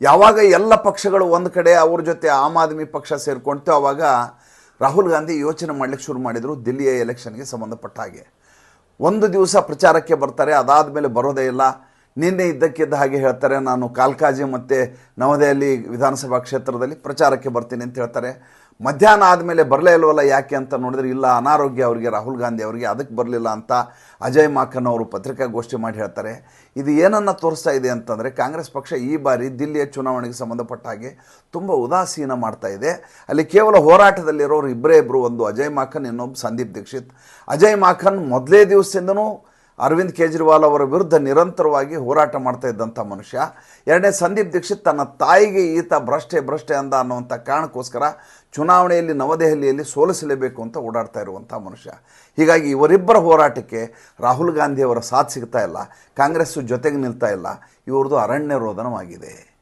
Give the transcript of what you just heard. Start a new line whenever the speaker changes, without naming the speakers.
ಯಾವಾಗ ಎಲ್ಲ ಪಕ್ಷಗಳು ಒಂದು ಕಡೆ ಅವ್ರ ಜೊತೆ ಆಮ್ ಆದ್ಮಿ ಪಕ್ಷ ಸೇರ್ಕೊಳ್ತು ಆವಾಗ ರಾಹುಲ್ ಗಾಂಧಿ ಯೋಚನೆ ಮಾಡ್ಲಿಕ್ಕೆ ಶುರು ಮಾಡಿದರು ದಿಲ್ಲಿಯ ಎಲೆಕ್ಷನ್ಗೆ ಸಂಬಂಧಪಟ್ಟ ಹಾಗೆ. ಒಂದು ದಿವಸ ಪ್ರಚಾರಕ್ಕೆ ಬರ್ತಾರೆ ಅದಾದ ಮೇಲೆ ಬರೋದೇ ಇಲ್ಲ. ನಿನ್ನೆ ಇದ್ದಕ್ಕಿದ್ದ ಹಾಗೆ ಹೇಳ್ತಾರೆ, ನಾನು ಕಾಲ್ಕಾಜಿ ಮತ್ತು ನವದೆಹಲಿ ವಿಧಾನಸಭಾ ಕ್ಷೇತ್ರದಲ್ಲಿ ಪ್ರಚಾರಕ್ಕೆ ಬರ್ತೀನಿ ಅಂತ ಹೇಳ್ತಾರೆ. ಮಧ್ಯಾಹ್ನ ಆದಮೇಲೆ ಬರಲೇ ಇಲ್ವಲ್ಲ ಯಾಕೆ ಅಂತ ನೋಡಿದ್ರೆ, ಇಲ್ಲ, ಅನಾರೋಗ್ಯ ಅವರಿಗೆ, ರಾಹುಲ್ ಗಾಂಧಿ ಅವರಿಗೆ ಅದಕ್ಕೆ ಬರಲಿಲ್ಲ ಅಂತ ಅಜಯ್ ಮಾಕನ್ ಅವರು ಪತ್ರಿಕಾಗೋಷ್ಠಿ ಮಾಡಿ ಹೇಳ್ತಾರೆ. ಇದು ಏನನ್ನು ತೋರಿಸ್ತಾ ಇದೆ ಅಂತಂದರೆ, ಕಾಂಗ್ರೆಸ್ ಪಕ್ಷ ಈ ಬಾರಿ ದಿಲ್ಲಿಯ ಚುನಾವಣೆಗೆ ಸಂಬಂಧಪಟ್ಟ ಹಾಗೆ ತುಂಬ ಉದಾಸೀನ ಮಾಡ್ತಾ ಇದೆ. ಅಲ್ಲಿ ಕೇವಲ ಹೋರಾಟದಲ್ಲಿರೋರು ಇಬ್ಬರೇ ಇಬ್ಬರು ಒಂದು ಅಜಯ್ ಮಾಖನ್ ಇನ್ನೊಬ್ಬ ಸಂದೀಪ್ ದೀಕ್ಷಿತ್. ಅಜಯ್ ಮಾಖನ್ ಮೊದಲೇ ದಿವಸದಿಂದನೂ ಅರವಿಂದ್ ಕೇಜ್ರಿವಾಲ್ ಅವರ ವಿರುದ್ಧ ನಿರಂತರವಾಗಿ ಹೋರಾಟ ಮಾಡ್ತಾ ಇದ್ದಂಥ ಮನುಷ್ಯ. ಎರಡನೇ ಸಂದೀಪ್ ದೀಕ್ಷಿತ್ ತನ್ನ ತಾಯಿಗೆ ಈತ ಭ್ರಷ್ಟೆ ಭ್ರಷ್ಟೆ ಅಂದ ಅನ್ನುವಂಥ ಕಾರಣಕ್ಕೋಸ್ಕರ ಚುನಾವಣೆಯಲ್ಲಿ ನವದೆಹಲಿಯಲ್ಲಿ ಸೋಲಿಸಲೇಬೇಕು ಅಂತ ಓಡಾಡ್ತಾ ಇರುವಂಥ ಮನುಷ್ಯ. ಹೀಗಾಗಿ ಇವರಿಬ್ಬರ ಹೋರಾಟಕ್ಕೆ ರಾಹುಲ್ ಗಾಂಧಿಯವರ ಸಾಥ್ ಸಿಗ್ತಾ ಇಲ್ಲ. ಕಾಂಗ್ರೆಸ್ಸು ಜೊತೆಗೆ ನಿಲ್ತಾ ಇಲ್ಲ. ಇವ್ರದ್ದು ಅರಣ್ಯ ರೋದನವಾಗಿದೆ.